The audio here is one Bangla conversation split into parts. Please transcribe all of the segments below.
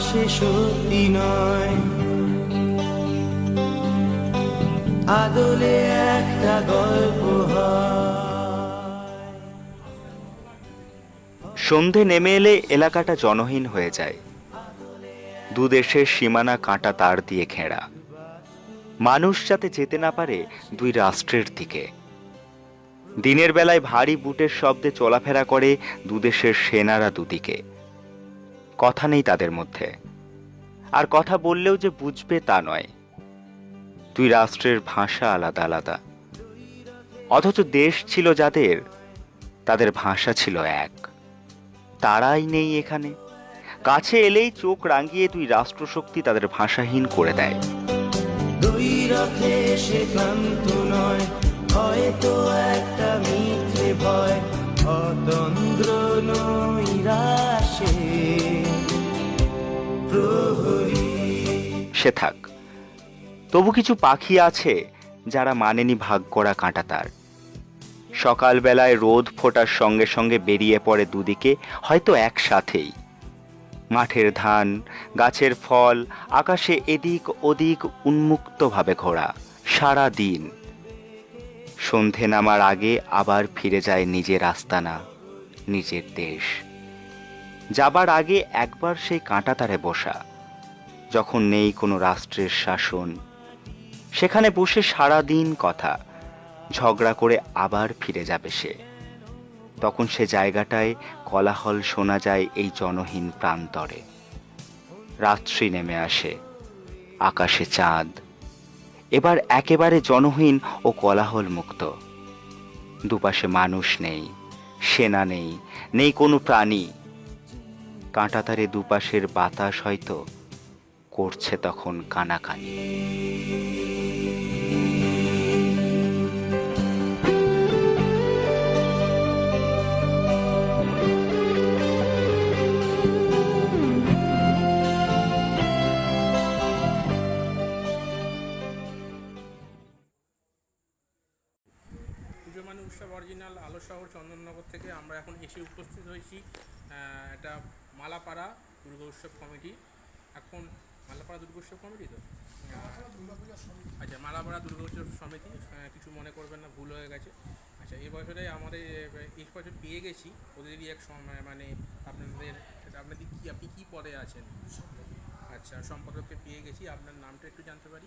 সে সত্যি নয়। আদলে একটা গল্প সন্ধে নেমে এলে এলাকাটা জনহীন হয়ে যায়। দুদেশের সীমানা কাঁটা তার দিয়ে ঘেরা। মানুষ যাতে যেতে না পারে দুই রাষ্ট্রের দিকে। দিনের বেলায় ভারী বুটের শব্দে চলাফেরা করে দুদেশের সেনারা দুদিকে। কথা নেই তাদের মধ্যে। আর কথা বললেও যে বুঝবে তা নয়। দুই রাষ্ট্রের ভাষা আলাদা আলাদা। অথচ দেশ ছিল যাদের, তাদের ভাষা ছিল এক। তারাই নেই এখানে। কাছে এলেই চোখ রাঙিয়ে দুই রাষ্ট্রশক্তি তাদের ভাষাহীন করে দেয়। দুই রথে সে নয়, হয়তো একটা মিথ্যে সে থাক। তবু কিছু পাখি আছে যারা মানেনি ভাগ করা কাঁটা তার। সকালবেলায় রোদ ফোটার সঙ্গে সঙ্গে বেরিয়ে পড়ে দুদিকে, হয়তো একসাথেই। মাঠের ধান, গাছের ফল, আকাশে এদিক ওদিক উন্মুক্তভাবে ঘোরা, সারা দিন। সন্ধে নামার আগে আবার ফিরে যায় নিজের আস্তানা, নিজের দেশ। যাবার আগে একবার সেই কাঁটাতারে বসা। যখন নেই কোনো রাষ্ট্রের শাসন। সেখানে বসে সারা দিন কথা, ঝগড়া করে আবার ফিরে যাবে সে। তখন সে জায়গাটায় কলাহল শোনা যায় এই জনহীন প্রান্তরে। রাত্রি নেমে আসে, আকাশে চাঁদ। এবার একেবারে জনহীন ও কোলাহল মুক্ত দুপাশে মানুষ নেই, সেনা নেই নেই কোনো প্রাণী। কাঁটাতারে দুপাশের বাতাস হয়তো করছে তখন কানাকানি। মানে উৎসব অরিজিনাল শহর চন্দননগর থেকে আমরা এখন এসে উপস্থিত হয়েছি এটা মালাপাড়া দুর্গা উৎসব কমিটি। এখন মালাপাড়া দুর্গা উৎসব কমিটি তো? আচ্ছা মালাপাড়া দুর্গা উৎসব সমিতি কিছু মনে করবেন না ভুল হয়ে গেছে। আচ্ছা এই বছরে আমাদের এই বছর পেয়ে গেছি। ওদেরই এক সময় মানে আপনাদের আপনাদের কি আপনি কি পদে আছেন? আচ্ছা সম্পাদককে পেয়ে গেছি। আপনার নামটা একটু জানতে পারি?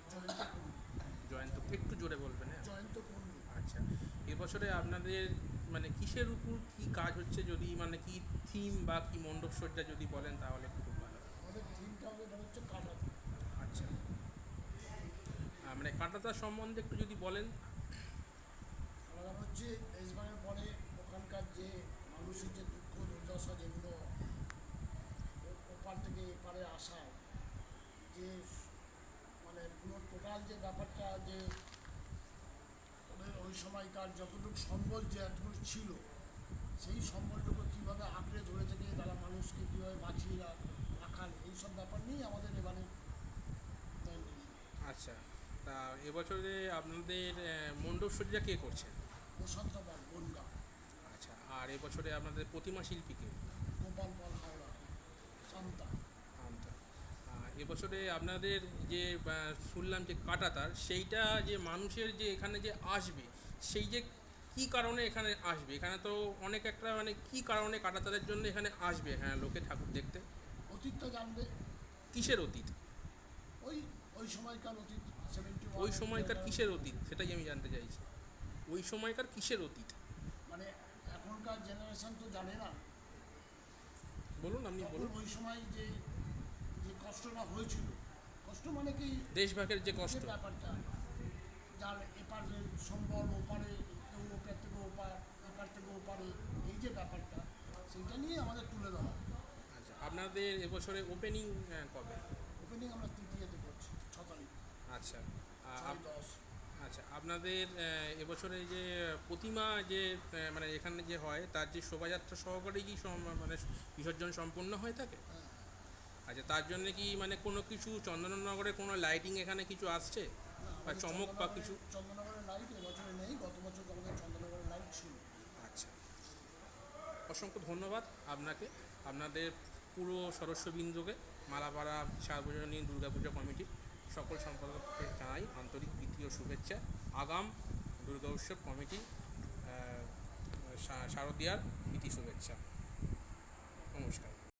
জয়ন্ত একটু জোরে বলবেন হ্যাঁ? জয়ন্ত আচ্ছা এবছরে আপনাদের মানে কিসের উপর কি কাজ হচ্ছে? যদি মানে কি থিম বা কি মণ্ডপ সজ্জা যদি বলেন তাহলে একটু। আমাদের এটা হচ্ছে কাটা। আচ্ছা। মানে কাঁটাতার সম্বন্ধে একটু যদি বলেন। কারণ হচ্ছে দেশভাগের পরে ওখানকার যে মানুষের যে দুঃখ দুর্দশা যেগুলো ও- ওপার থেকে এপারে আসা যে মানে পুরো টোটাল যে ব্যাপারটা যে ওদের ওই সময়কার যতটুকু সম্বল যে এতটুকু ছিল সেই সম্বলটুকু কীভাবে আঁকড়ে ধরে থেকে তারা মানুষকে কীভাবে বাঁচিয়ে রাখ- রাখার এইসব ব্যাপার নিয়েই আমাদের এবারে তৈরি। আচ্ছা তা এবছরে আপনাদের মণ্ডপ সজ্জা কে করছেন প্রশান্ত পাল বনগা আচ্ছা আর এবছরে আপনাদের প্রতিমা শিল্পীকে গোপাল পাল হাওড়া শান্তা। আহ, এবছরে আপনাদের যে শুনলাম যে কাটাতার সেইটা যে মানুষের যে এখানে যে আসবে সেই যে কি কারণে এখানে আসবে? এখানে তো অনেক একটা মানে কি কারণে কাটাতারের জন্য এখানে আসবে? হ্যাঁ লোকে ঠাকুর দেখতে। অতীতটা জানবে। কিসের অতীত? ওই সময়কার অতীত ওই সময়কার কিসের অতীত? সেটাই আমি জানতে চাইছি। ওই সময়কার কিসের অতীত? মানে এখনকার জেনারেশন তো জানে না। বলুন আপনি বলুন। ওই সময় যে যে কষ্টটা হয়েছিল কষ্ট মানে কি? দেশভাগের যে কষ্ট। ব্যাপারটা যার এপারের সম্বল ওপারে কেউ ওপার থেকে ওপার এপার থেকে ওপারে এই যে ব্যাপারটা সেইটা নিয়ে আমাদের তুলে ধরা আচ্ছা আপনাদের এবছরে ওপেনিং কবে? ওপেনিং আমরা তৃতীয়তে করছি ছ তারিখ আচ্ছা আহ, ছয় আপ- দশ আচ্ছা আপনাদের এবছরে যে প্রতিমা যে মানে এখানে যে হয় তার যে শোভাযাত্রা সহকারে কি মানে বিসর্জন সম্পূর্ণ হয়ে থাকে আচ্ছা তার জন্য কি মানে কোনো কিছু চন্দননগরে কোনো লাইটিং এখানে কিছু আসছে? বা চমক বা কিছু? চন্দ্রনগরের লাইট এবছরে নেই। গত বছর আমাদের চন্দ্রনগরের লাইট ছিল। আচ্ছা। অসংখ্য ধন্যবাদ আপনাকে আপনাদের পুরো সদস্যবৃন্দকে মালাপাড়া সার্বজনীন দুর্গাপূজা কমিটির সকল সম্পাদককে জানাই আন্তরিক প্রীতি ও শুভেচ্ছা। আগাম দুর্গা উৎসব কমিটি শারদিয়ার প্রীতি শুভেচ্ছা।